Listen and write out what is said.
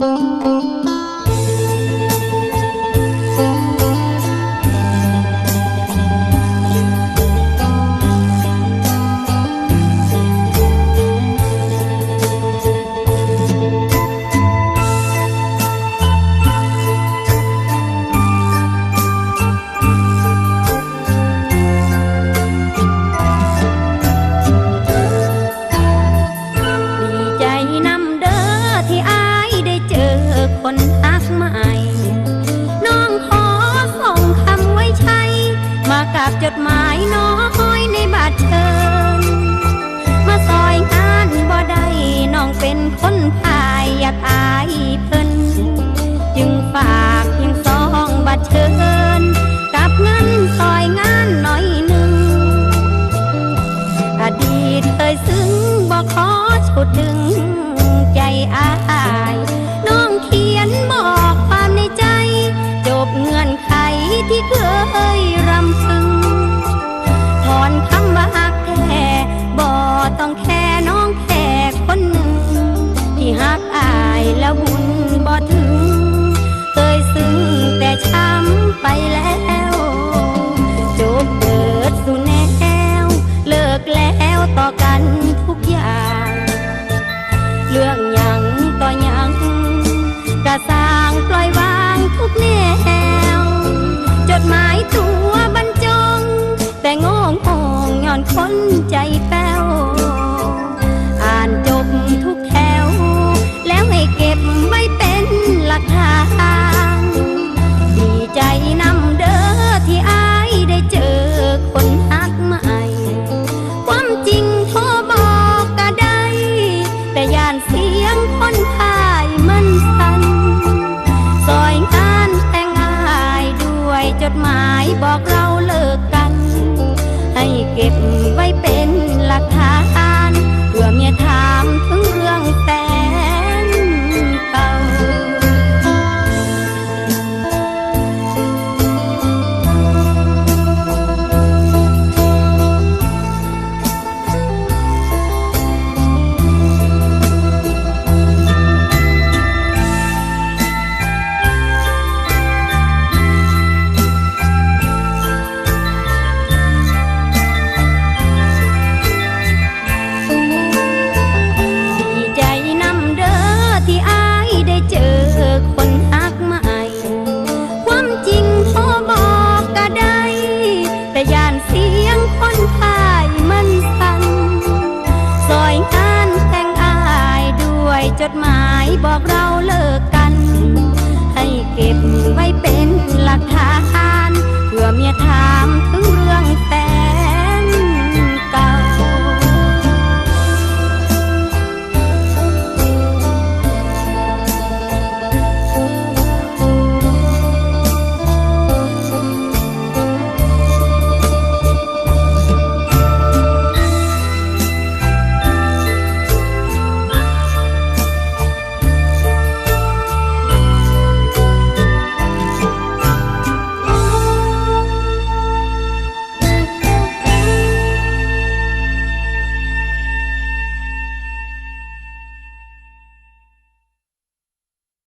ดี จดหมายน้อคอยในบัตรเชิญมาซอยงานบ่ได้น้องเป็นคนพายอยากอายเพิ่นจึงฝากเพียงสองบัตรเชิญกับเงินซอยงานหน่อยหนึ่งอดีตเคยซึ้งบอกขอฉุดดึงใจอายน้องเขียนบอกความในใจ จบเงื่อนไขที่เคย ต้องแค่น้องแค่คนหนึ่ง ที่ฮักอายแล้วบุญบ่ถึง เคยซึ้งแต่ช้ำไปแล้วจบเกิดสู่แนว เลิกแล้วต่อกันทุกอย่าง เรื่องยังต่อยังกระสางปล่อยวางทุกแนว จดหมายตัวบรรจง แต่โงงงย้อนคนใจ บอก จดหมายบอกเรา